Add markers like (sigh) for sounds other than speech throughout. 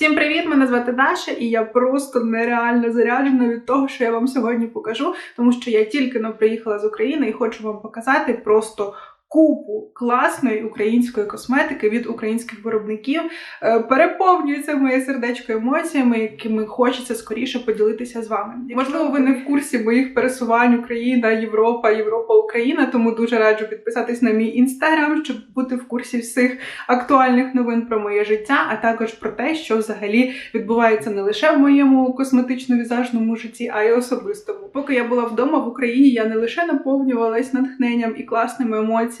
Всім привіт! Мене звати Даша, і я просто нереально заряджена від того, що я вам сьогодні покажу, тому що я тільки но приїхала з України і хочу вам показати просто. Купу класної української косметики від українських виробників Е, переповнюється моє сердечко емоціями, якими хочеться скоріше поділитися з вами. Можливо, ви не в курсі моїх пересувань Україна, Європа, Європа, Україна. Тому дуже раджу підписатись на мій інстаграм, щоб бути в курсі всіх актуальних новин про моє життя, а також про те, що взагалі відбувається не лише в моєму косметично-візажному житті, а й особистому. Поки я була вдома в Україні, я не лише наповнювалась натхненням і класними емоціями,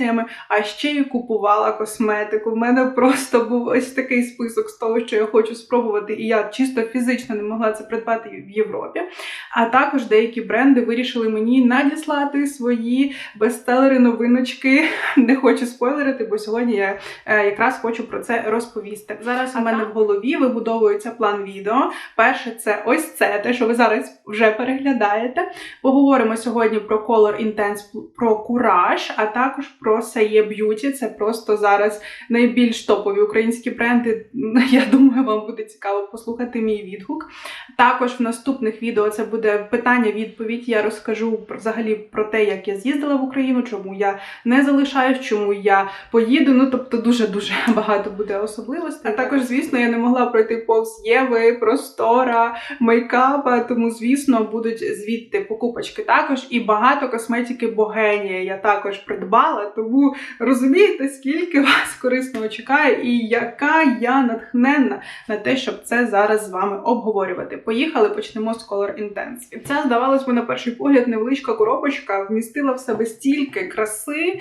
а ще й купувала косметику. В мене просто був ось такий список з того, що я хочу спробувати, і я чисто фізично не могла це придбати в Європі. А також деякі бренди вирішили мені надіслати свої бестселери, новиночки. (laughs) Не хочу спойлерити, бо сьогодні я е, якраз хочу про це розповісти. Зараз у мене в голові вибудовується план відео. Перше, це ось це, те, що ви зараз вже переглядаєте. Поговоримо сьогодні про Color Intense, про Courage, а також про Saye Beauty. Це просто зараз найбільш топові українські бренди. (laughs) Я думаю, вам буде цікаво послухати мій відгук. Також в наступних відео це буде питання-відповідь. Я розкажу взагалі про те, як я з'їздила в Україну, чому я не залишаюсь, чому я поїду. Ну тобто дуже-дуже (laughs) багато буде особливостей. А також, звісно, я не могла пройти повз Єви, простора, мейкапа, тому, звісно, будуть звідти покупочки також. І багато косметики Богенія я також придбала. Тому розумієте, скільки вас корисного чекає, і яка я натхненна на те, щоб це зараз з вами обговорювати. Поїхали, почнемо з Color Intense. Ця, здавалось би, на перший погляд, невеличка коробочка вмістила в себе стільки краси.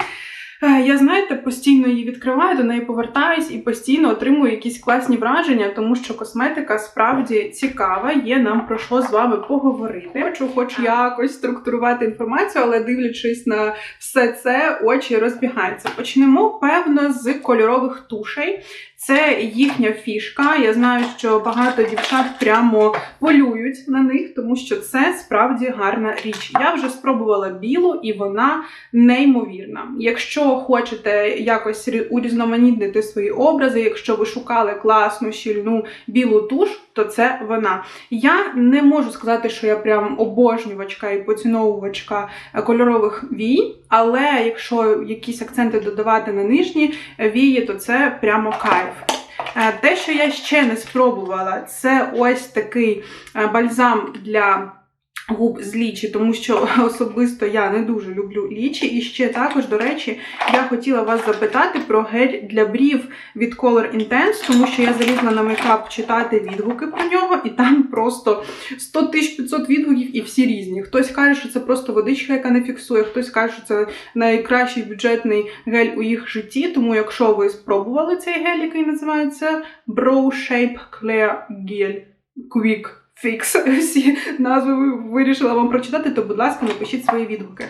Е, Я, знаєте, постійно її відкриваю, до неї повертаюсь і постійно отримую якісь класні враження, тому що косметика справді цікава, є нам про що з вами поговорити. Хочу, хоч якось структурувати інформацію, але дивлячись на все це, очі розбігаються. Почнемо, певно, з кольорових тушей. Це їхня фішка. Я знаю, що багато дівчат прямо полюють на них, тому що це справді гарна річ. Я вже спробувала білу, і вона неймовірна. Якщо хочете якось урізноманітнити свої образи, якщо ви шукали класну щільну білу туш, то це вона. Я не можу сказати, що я прям обожнювачка і поціновувачка е, кольорових вій, але якщо якісь акценти додавати на нижні е, вії, то це прямо кайф. Е, Те, що я ще не спробувала, це ось такий бальзам для губ з лічі, тому що (laughs) особисто я не дуже люблю лічі. І ще також, до речі, я хотіла вас запитати про гель для брів від Color Intense, тому що я залізла на мейкап читати відгуки про нього, і там просто 100 тисяч 500 відгуків і всі різні. Хтось каже, що це просто водичка, яка не фіксує, хтось каже, що це найкращий бюджетний гель у їх житті. Тому, якщо ви спробували цей гель, який називається Brow Shape Clear Gel Quick Fix, всі назви вирішила вам прочитати, то, будь ласка, напишіть свої відгуки.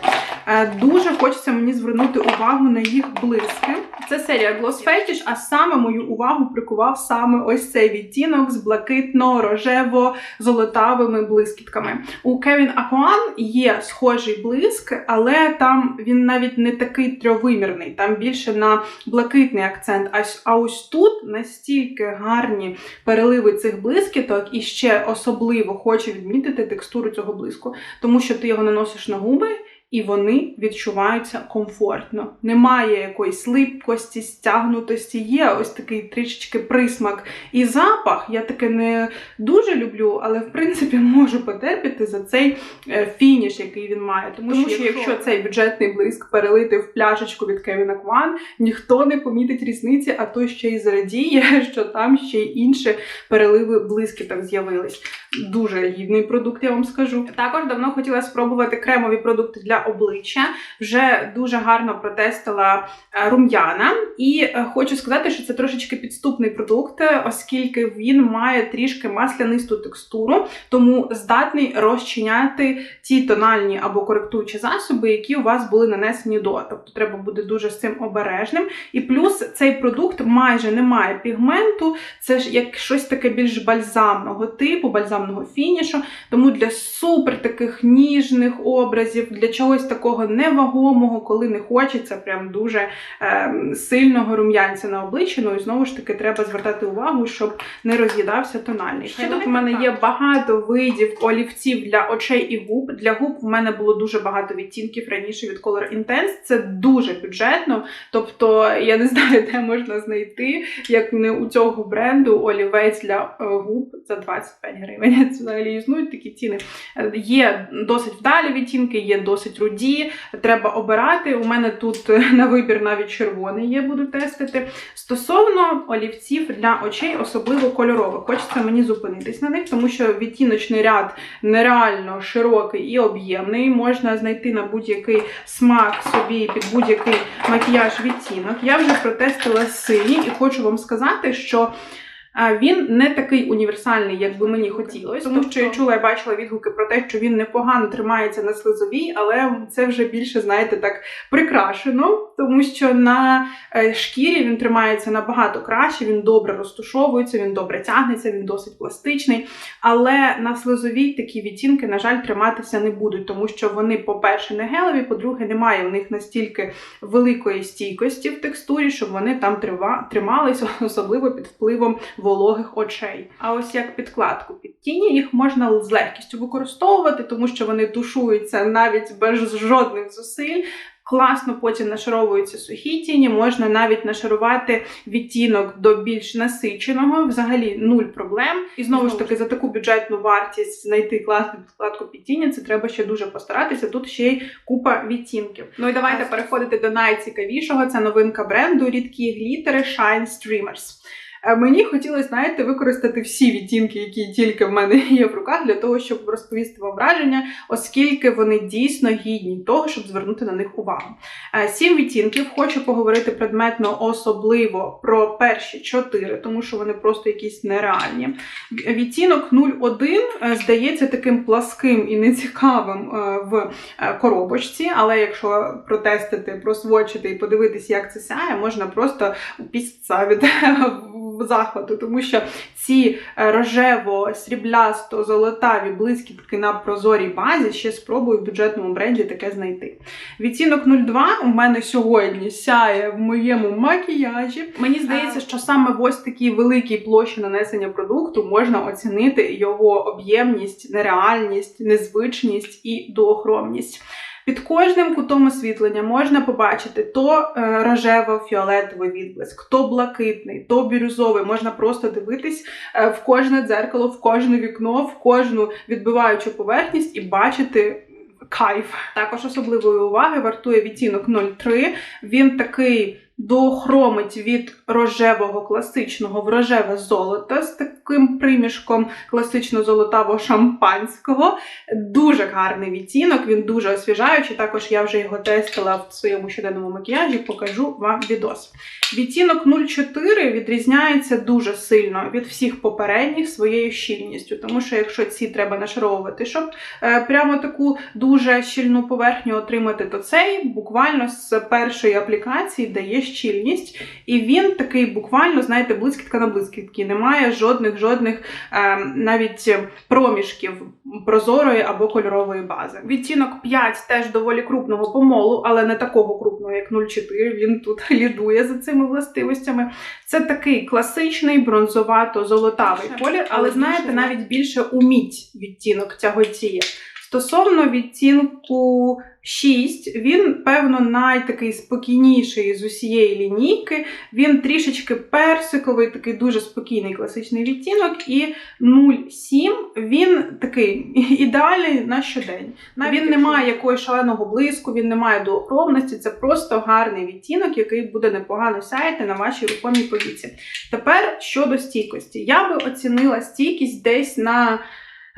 Е, Дуже хочеться мені звернути увагу на їх блиски. Це серія Gloss Fetish, а саме мою увагу прикував саме ось цей відтінок з блакитно-рожево-золотавими блискітками. У Kevin Aquan є схожий блиск, але там він навіть не такий трьовимірний, там більше на блакитний акцент. А ось тут настільки гарні переливи цих блискіток, і ще особливо хочу відмітити текстуру цього блиску, тому що ти його наносиш на губи. І вони відчуваються комфортно. Немає якоїсь липкості, стягнутості, є ось такий трішечки присмак. І запах я таке не дуже люблю, але в принципі (laughs) можу потерпіти за цей е, фініш, який він має. Тому, Тому що, що якщо цей бюджетний блиск перелити в пляшечку від Кевіна Кван, ніхто не помітить різниці, а то ще й зрадіє, (laughs) що там ще й інші переливи блискіток з'явились. Дуже гідний продукт, я вам скажу. Також давно хотіла спробувати кремові продукти для обличчя. Вже дуже гарно протестила е, рум'яна. І е, хочу сказати, що це трошечки підступний продукт, е, оскільки він має трішки маслянисту текстуру, тому здатний розчиняти ті тональні або коректуючі засоби, які у вас були нанесені до. Тобто треба буде дуже з цим обережним. І плюс цей продукт майже не має пігменту, це ж як щось таке більш бальзамного типу, бальзамного бальзамного фінішу. Тому для супер таких ніжних образів, для чогось такого невагомого, коли не хочеться прям дуже е, сильного рум'янця на обличчі. Ну і знову ж таки треба звертати увагу, щоб не роз'їдався тональний. Ще тут в мене є багато видів олівців для очей і губ. Для губ в мене було дуже багато відтінків раніше від Color Intense. Це дуже бюджетно. Тобто я не знаю, де можна знайти, як не у цього бренду олівець для е, губ за 25 гривень. Це взагалі існують такі ціни. Є досить вдалі відтінки, є досить руді. Треба обирати. У мене тут на вибір навіть червоний є, буду тестити. Стосовно олівців для очей, особливо кольорових, хочеться мені зупинитись на них, тому що відтіночний ряд нереально широкий і об'ємний. Можна знайти на будь-який смак собі під будь-який макіяж відтінок. Я вже протестила синій і хочу вам сказати, що. Він не такий універсальний, як би мені хотілося, тому що я чула, я бачила відгуки про те, що він непогано тримається на слизовій, але це вже більше, знаєте, так прикрашено, тому що на е, шкірі він тримається набагато краще, він добре розтушовується, він добре тягнеться, він досить пластичний. Але на слизовій такі відтінки, на жаль, триматися не будуть, тому що вони, по-перше, не гелеві, по-друге, немає в них настільки великої стійкості в текстурі, щоб вони там трималися, (laughs) особливо під впливом вологих очей. А ось як підкладку під тіні їх можна з легкістю використовувати, тому що вони тушуються навіть без жодних зусиль. Класно потім нашаровуються сухі тіні, можна навіть нашарувати відтінок до більш насиченого, взагалі нуль проблем. І знову ж таки, за таку бюджетну вартість знайти класну підкладку під тіні, це треба ще дуже постаратися. Тут ще й купа відтінків. Ну і давайте переходити до найцікавішого. Це новинка бренду рідкі глітери Shine Streamers. Мені хотілося, знаєте, використати всі відтінки, які тільки в мене є в руках, для того, щоб розповісти вам враження, оскільки вони дійсно гідні того, щоб звернути на них увагу. Е, Сім відтінків. Хочу поговорити предметно особливо про перші чотири, тому що вони просто якісь нереальні. Відтінок 01 е, здається таким пласким і нецікавим е, в коробочці, але якщо протестити, просвочити і подивитися, як це сяє, можна просто упістися від в захвату, тому що ці е, рожево, сріблясто, золотаві блискітки на прозорій базі ще спробую в бюджетному бренді таке знайти. Відтінок 02 у мене сьогодні сяє в моєму макіяжі. Мені здається, що саме в ось такій великій площі нанесення продукту можна оцінити його об'ємність, нереальність, незвичність і доохромність. Під кожним кутом освітлення можна побачити то е, рожево-фіолетовий відблиск, то блакитний, то бірюзовий. Можна просто дивитись е, в кожне дзеркало, в кожне вікно, в кожну відбиваючу поверхність і бачити. Кайф. Також особливої уваги вартує відтінок 03. Він такий доохромить від рожевого класичного в рожеве золото з таким примішком класично-золотавого шампанського. Дуже гарний відтінок, він дуже освіжаючий. Також я вже його тестила в своєму щоденному макіяжі, покажу вам відос. Відтінок 04 відрізняється дуже сильно від всіх попередніх своєю щільністю, тому що якщо ці треба нашаровувати, щоб е, прямо таку дуже щільну поверхню отримати, то цей буквально з першої аплікації дає щільність, і він такий буквально, знаєте, блискітка на блискітки. Немає жодних жодних е, навіть проміжків прозорої або кольорової бази. Відтінок 5 теж доволі крупного помолу, але не такого крупного, як 04. Він тут (laughs) лідує за цими властивостями. Це такий класичний бронзовато-золотавий колір, але знаєте, навіть більше у мідь відтінок тяготіє. Стосовно відтінку 6, він, певно, найтакий спокійніший з усієї лінійки. Він трішечки персиковий, такий дуже спокійний класичний відтінок. І 0,7 він такий (laughs) ідеальний на щодень. Навіть він не має якогось шаленого блиску, він не має доохромності. Це просто гарний відтінок, який буде непогано сяяти на вашій рухомій повіці. Тепер щодо стійкості. Я би оцінила стійкість десь на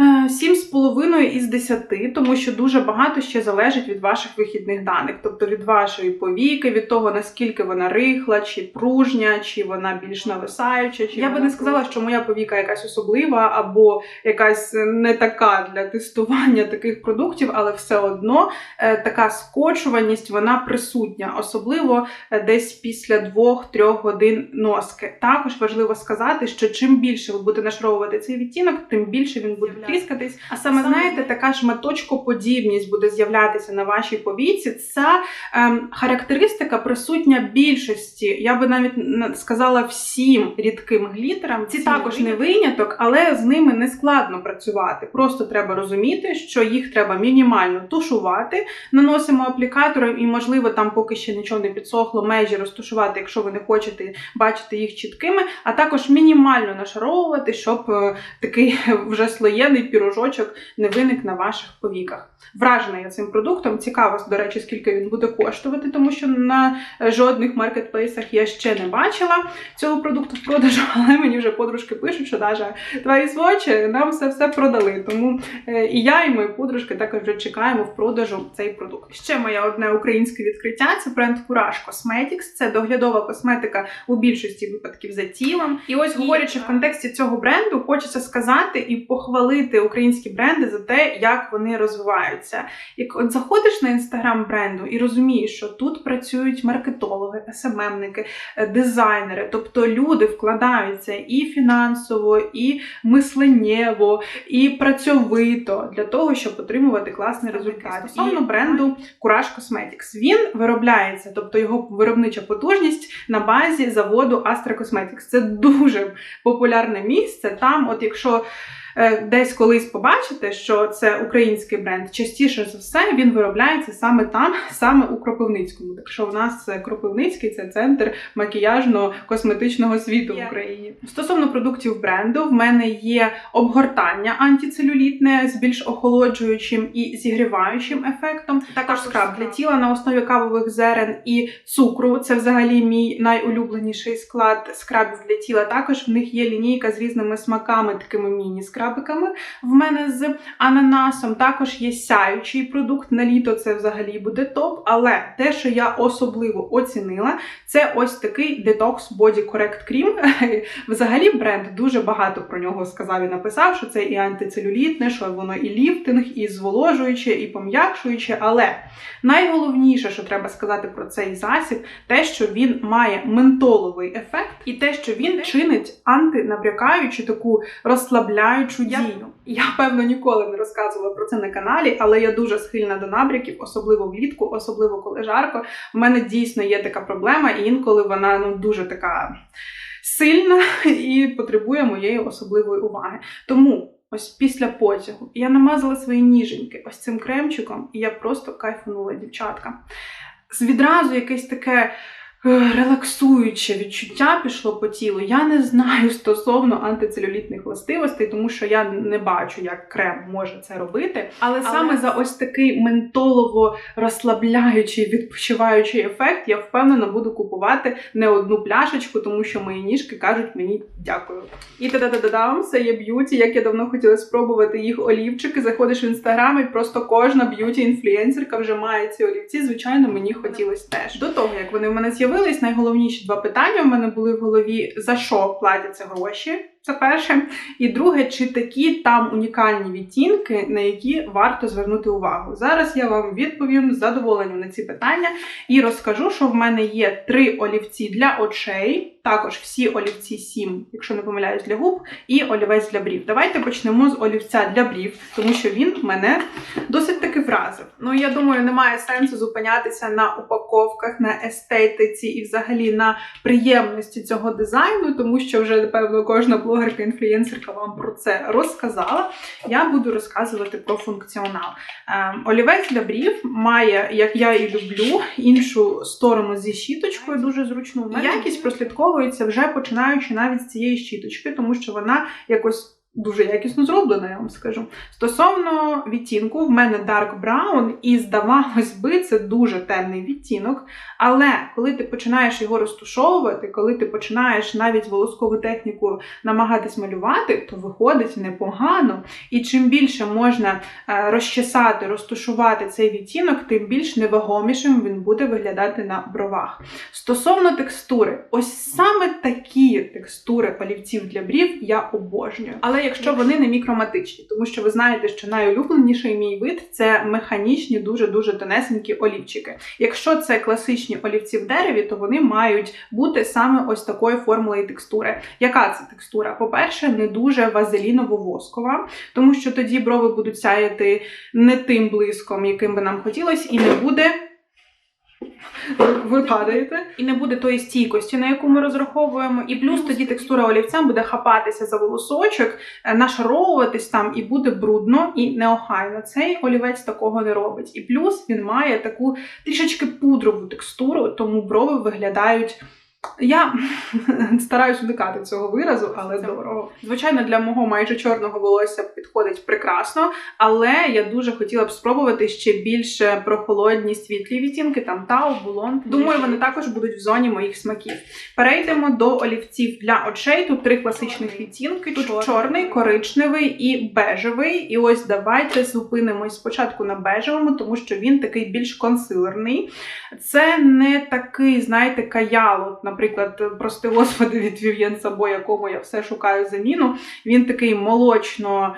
Е, Сім з половиною із 10, тому що дуже багато ще залежить від ваших вихідних даних, тобто від вашої повіки, від того наскільки вона рихла, чи пружня, чи вона більш нависаюча. Чи я би не сказала, що моя повіка якась особлива або якась не така для тестування таких продуктів, але все одно е, така скочуваність вона присутня, особливо е, десь після 2-3 годин носки. Також важливо сказати, що чим більше ви будете нашаровувати цей відтінок, тим більше він буде тріскатись. А саме знаєте, така шматочкоподібність буде з'являтися на вашій повіці. Ця ем, характеристика присутня більшості. Я би навіть сказала всім рідким глітерам. Ці також не виняток, але з ними не складно працювати. Просто треба розуміти, що їх треба мінімально тушувати. Наносимо аплікатором, і можливо там поки ще нічого не підсохло, межі розтушувати, якщо ви не хочете бачити їх чіткими, а також мінімально нашаровувати, щоб е, такий (laughs) вже слоєний пірожочок не виник на ваших повіках. Вражена я цим продуктом. Цікаво, до речі, скільки він буде коштувати, тому що на е, жодних маркетплейсах я ще не бачила цього продукту в продажу, (laughs) але мені вже подружки пишуть, що даже твої свочі нам все все продали. Тому е, і я, і мої подружки також вже чекаємо в продажу цей продукт. Ще моє одне українське відкриття це бренд Courage Cosmetics. Це доглядова косметика у більшості випадків за тілом. І ось говорячи в контексті цього бренду, хочеться сказати і похвалити українські бренди за те, як вони розвиваються. Як от заходиш на інстаграм бренду і розумієш, що тут працюють маркетологи, СММники, е, дизайнери, тобто люди вкладаються і фінансово, і мисленнєво, і працьовито для того, щоб отримувати класний результат. Стосовно бренду Courage Cosmetics. Він виробляється, тобто його виробнича потужність на базі заводу Astra Cosmetics. Це дуже популярне місце. Там, от якщо десь колись побачите, що це український бренд, частіше за все він виробляється саме там, саме у Кропивницькому. Так що в нас Кропивницький це центр макіяжно-косметичного світу в Україні. Стосовно продуктів бренду, в мене є обгортання антицелюлітне з більш охолоджуючим і зігріваючим ефектом. Також скраб для тіла на основі кавових зерен і цукру. Це взагалі мій найулюбленіший склад скрабів для тіла. Також в них є лінійка з різними смаками, такими міні-скрабиками. В мене з ананасом також є сяючий продукт на літо. Це взагалі буде топ. Але те, що я особливо оцінила, це ось такий Detox Body Correct Cream. (laughs) Взагалі бренд дуже багато про нього сказав і написав, що це і антицелюлітне, що воно і ліфтинг, і зволожуюче, і пом'якшуюче. Але найголовніше, що треба сказати про цей засіб, те, що він має ментоловий ефект, і те, що він чинить антинабрякаючу таку розслабляючу дію. Я певно ніколи не розказувала про це на каналі, але я дуже схильна до набряків, особливо влітку, особливо коли жарко. У мене дійсно є така проблема, і інколи вона ну дуже така сильна і потребує моєї особливої уваги. Тому. Ось після потягу я намазала свої ніженьки ось цим кремчиком, і я просто кайфанула, дівчатка. Відразу якесь таке релаксуюче відчуття пішло по тілу. Я не знаю стосовно антицелюлітних властивостей, тому що я не бачу, як крем може це робити. Але, Але- саме за ось такий ментолово розслабляючий, відпочиваючий ефект, я впевнена буду купувати не одну пляшечку, тому що мої ніжки кажуть мені дякую. І та-да-да-дам, це є б'юті, як я давно хотіла спробувати їх олівчики. Заходиш в інстаграм і просто кожна б'юті-інфлюенсерка вже має ці олівці. Звичайно, мені хотілося теж. До того, як вони в мене з'явились, найголовніші два питання в мене були в голові: за що платяться гроші? Це перше. І друге, чи такі там унікальні відтінки, на які варто звернути увагу? Зараз я вам відповім з задоволенням на ці питання і розкажу, що в мене є три олівці для очей, також всі олівці 7, якщо не помиляюсь, для губ, і олівець для брів. Давайте почнемо з олівця для брів, тому що він мене досить вразив. Ну я думаю, немає сенсу зупинятися на упаковках, на естетиці і взагалі на приємності цього дизайну, тому що вже напевно кожна блогерка, інфлюєнсерка вам про це розказала. Я буду розказувати про функціонал. Ем, олівець для брів має, як я і люблю, іншу сторону зі щіточкою, дуже зручну. Якість прослідковується вже починаючи навіть з цієї щіточки, тому що вона якось дуже якісно зроблена, я вам скажу. Стосовно відтінку, в мене Dark Brown, і здавалось би, це дуже темний відтінок. Але коли ти починаєш його розтушовувати, коли ти починаєш навіть волоскову техніку намагатись малювати, то виходить непогано. І чим більше можна е, розчесати, розтушувати цей відтінок, тим більш невагомішим він буде виглядати на бровах. Стосовно текстури, ось саме такі текстури олівців для брів я обожнюю. Але якщо вони не мікроматичні, тому що ви знаєте, що найулюбленіший мій вид це механічні, дуже дуже тонесенькі олівчики. Якщо це класичні олівці в дереві, то вони мають бути саме ось такої формули і текстури. Яка це текстура? По-перше, не дуже вазеліново-воскова, тому що тоді брови будуть сяяти не тим блиском, яким би нам хотілося, і не буде. Ви падаєте, і не буде тої стійкості, на яку ми розраховуємо. І плюс тоді текстура олівця буде хапатися за волосочок, е, нашаровуватись там, і буде брудно і неохайно. Цей олівець такого не робить. І плюс він має таку трішечки пудрову текстуру, тому брови виглядають. Я (laughs) стараюсь уникати цього виразу, але дорого. Звичайно, для мого майже чорного волосся підходить прекрасно, але я дуже хотіла б спробувати ще більш прохолодні світлі відтінки, там тау, булон. Думаю, вони також будуть в зоні моїх смаків. Перейдемо до олівців для очей. Тут три класичних відтінки: тут чорний, коричневий і бежевий. І ось давайте зупинимось спочатку на бежевому, тому що він такий більш консилерний. Це не такий, знаєте, каяло наприклад, прости господи, (laughs) від Вів'єн Сабо, якому я все шукаю заміну, він такий молочно.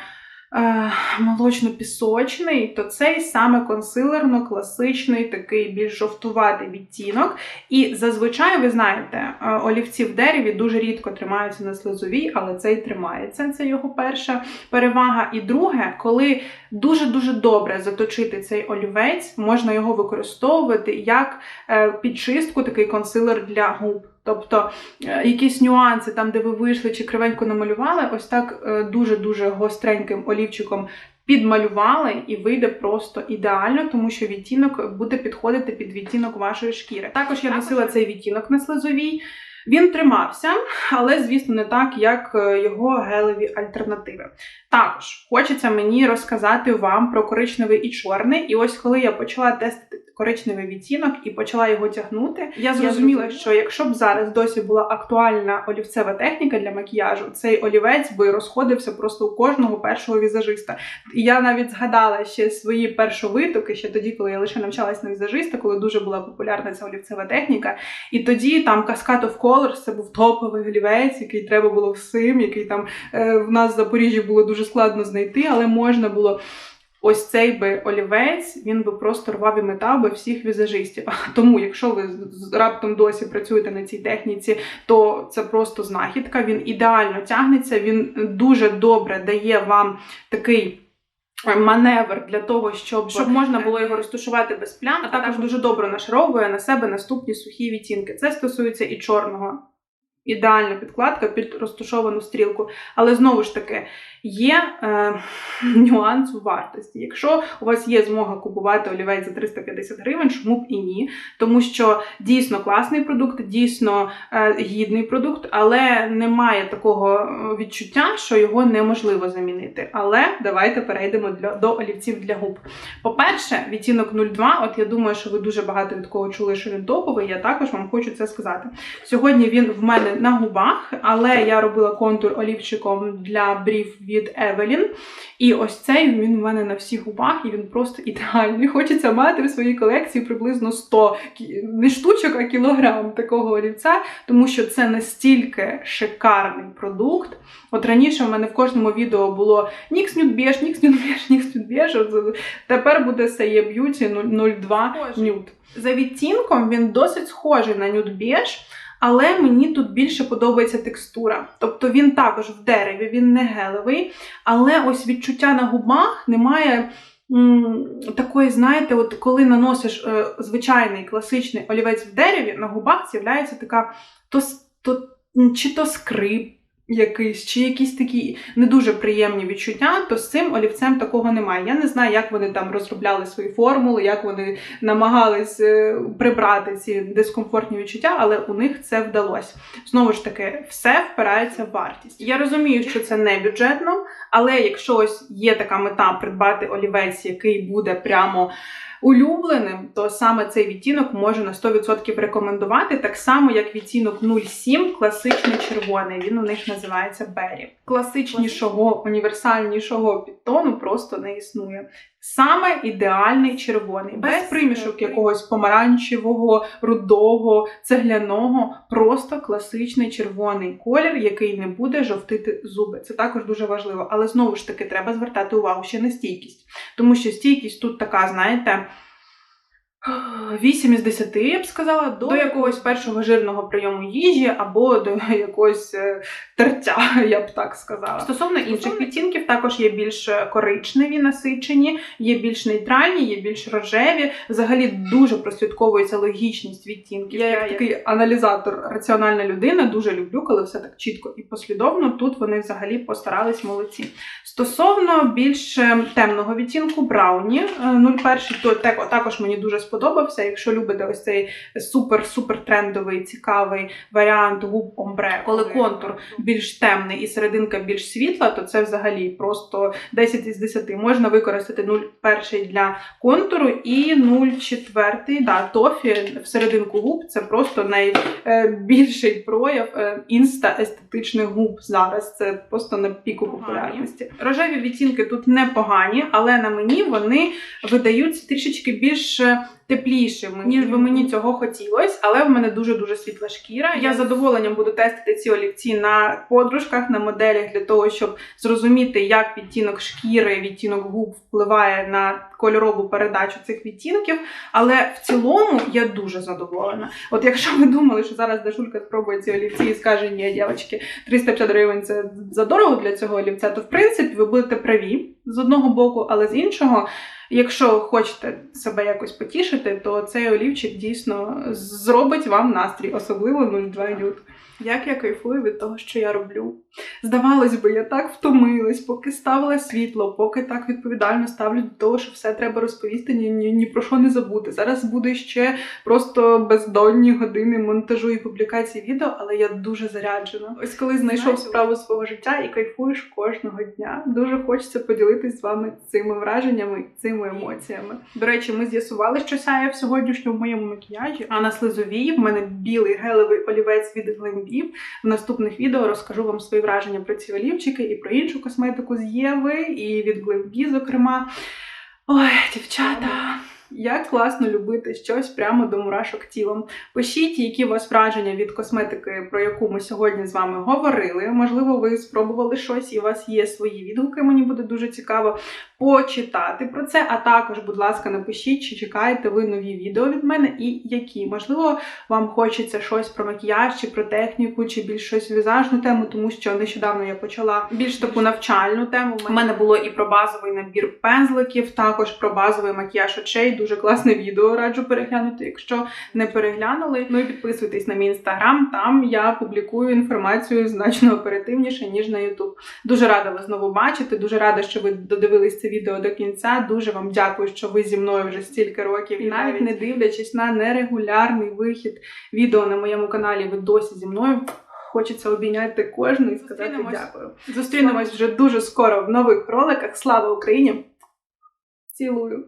Е, молочно-пісочний, то цей саме консилерно-класичний, такий більш жовтуватий відтінок. І зазвичай, ви знаєте, е, олівці в дереві дуже рідко тримаються на слизовій, але цей тримається. Це його перша перевага. І друге, коли дуже-дуже добре заточити цей олівець, можна його використовувати як е, підчистку, такий консилер для губ. Тобто е, якісь нюанси, там, де ви вийшли чи кривенько намалювали, ось так е, дуже-дуже гостреньким олівчиком підмалювали, і вийде просто ідеально, тому що відтінок буде підходити під відтінок вашої шкіри. Також я носила цей відтінок на слизовій. Він тримався, але, звісно, не так, як е, його гелеві альтернативи. Також хочеться мені розказати вам про коричневий і чорний. І ось коли я почала тестити коричневий відтінок і почала його тягнути, я зрозуміла, що якщо б зараз досі була актуальна олівцева техніка для макіяжу, цей олівець би розходився просто у кожного першого візажиста. І я навіть згадала ще свої першовитоки, ще тоді, коли я лише навчалась на візажиста, коли дуже була популярна ця олівцева техніка. І тоді там Cascade of Colors, це був топовий олівець, який треба було всім, який там е, в нас в Запоріжжі було дуже складно знайти, але можна було. Ось цей би олівець він би просто рвав і метав би всіх візажистів. Тому, якщо ви раптом досі працюєте на цій техніці, то це просто знахідка. Він ідеально тягнеться, він дуже добре дає вам такий. Маневр для того, щоб щоб можна було його розташувати без плям, а також дуже добре нашаровує на себе наступні сухі відтінки. Це стосується і чорного. Ідеальна підкладка під розташовану стрілку. Але знову ж таки, є е, (laughs) нюанс у вартості. Якщо у вас є змога купувати олівець за 350 гривень, чому б і ні. Тому що дійсно класний продукт, дійсно е, гідний продукт, але немає такого е, відчуття, що його неможливо замінити. Але давайте перейдемо для, до олівців для губ. По-перше, відтінок 02, от я думаю, що ви дуже багато від кого чули, що він топовий, я також вам хочу це сказати. Сьогодні він в мене на губах, але я робила контур олівчиком для брів від Evelyn. І ось цей він у мене на всіх губах, і він просто ідеальний. (laughs) Хочеться мати в своїй колекції приблизно 100 не штучок, а кілограм такого олівця, тому що це настільки шикарний продукт. От раніше в мене в кожному відео було Нікс Nude Нікс Nude Нікс Nude Тепер буде Сає Beauty 02 Nude. За відтінком він досить схожий на Beige, але мені тут більше подобається текстура. Тобто він також в дереві, він не гелевий, але ось відчуття на губах немає. Такої, знаєте, от коли наносиш е, звичайний класичний олівець в дереві, на губах з'являється така то, то чи то скрип, якийсь, чи якісь такі не дуже приємні відчуття, то з цим олівцем такого немає. Я не знаю, як вони там розробляли свої формули, як вони намагались е, прибрати ці дискомфортні відчуття, але у них це вдалося. Знову ж таки, все впирається в вартість. Я розумію, що це не бюджетно, але якщо ось є така мета придбати олівець, який буде прямо улюбленим, то саме цей відтінок можу на 100% рекомендувати, так само як відтінок 07, класичний червоний. Він у них називається Berry. Класичнішого, універсальнішого підтону просто не існує. Саме ідеальний червоний, без примішок якогось помаранчевого, рудого, цегляного, просто класичний червоний колір, який не буде жовтити зуби. Це також дуже важливо. Але знову ж таки треба звертати увагу ще на стійкість, тому що стійкість тут така, знаєте. 8 із 10, я б сказала, до, до якогось першого жирного прийому їжі або до (laughs) якогось е, тертя, я б так сказала. Стосовно інших відтінків, також є більш коричневі насичені, є більш нейтральні, є більш рожеві. Взагалі дуже прослідковується логічність відтінків. Я, як такий аналізатор, раціональна людина, дуже люблю, коли все так чітко і послідовно. Тут вони взагалі постарались молодці. Стосовно більш е, темного відтінку, брауні 01, то також мені дуже сподобався. Якщо любите ось цей супер-супер трендовий, цікавий варіант губ омбре, коли контур більш темний і серединка більш світла, то це взагалі просто 10 із 10. Можна використати 0,1 для контуру і 0,4 да, тофі в серединку губ. Це просто найбільший прояв е, інста-естетичних губ зараз. Це просто на піку популярності. Рожеві відтінки тут непогані, але на мені вони видаються трішечки більш теплішими, ніж би мені цього хотілося, але в мене дуже-дуже світла шкіра. Я з задоволенням буду тестити ці олівці на подружках, на моделях для того, щоб зрозуміти, як відтінок шкіри, відтінок губ впливає на кольорову передачу цих відтінків. Але в цілому я дуже задоволена. От якщо ви думали, що зараз Дашулька спробує ці олівці і скаже, ні, дівчатки, 350 гривень це задорого для цього олівця, то в принципі ви будете праві з одного боку, але з іншого. Якщо хочете себе якось потішити, то цей олівчик дійсно зробить вам настрій, особливо 0,2 нюд. Як я кайфую від того, що я роблю. Здавалось би, я так втомилась, поки ставила світло, поки так відповідально ставлю до того, що все треба розповісти, ні, ні, ні про що не забути. Зараз буде ще просто бездонні години монтажу і публікації відео, але я дуже заряджена. Ось коли знайшов справу свого життя і кайфуєш кожного дня. Дуже хочеться поділитись з вами цими враженнями, цими емоціями. До речі, ми з'ясували, що сяє в сьогоднішньому моєму макіяжі, а на слизовій в мене білий гелевий олівець від Глембів. В наступних відео розкажу вам свої враження про ці олівчики і про іншу косметику з Єви, і від Глембі, зокрема. Ой, дівчата! Як класно любити щось прямо до мурашок тілом. Пишіть, які у вас враження від косметики, про яку ми сьогодні з вами говорили. Можливо, ви спробували щось і у вас є свої відгуки. Мені буде дуже цікаво почитати про це. А також, будь ласка, напишіть, чи чекаєте ви нові відео від мене і які. Можливо, вам хочеться щось про макіяж, чи про техніку, чи більш щось візажну тему, тому що нещодавно я почала більш таку навчальну тему. У мене було і про базовий набір пензликів, також про базовий макіяж очей. Дуже класне відео раджу переглянути, якщо не переглянули. Ну і підписуйтесь на мій інстаграм. Там я публікую інформацію значно оперативніше, ніж на Ютуб. Дуже рада вас знову бачити. Дуже рада, що ви додивились це відео до кінця. Дуже вам дякую, що ви зі мною вже стільки років. І навіть не дивлячись на нерегулярний вихід відео на моєму каналі, ви досі зі мною. Хочеться обійняти кожну і сказати дякую. Зустрінемось вже дуже скоро в нових роликах. Слава Україні! Цілую!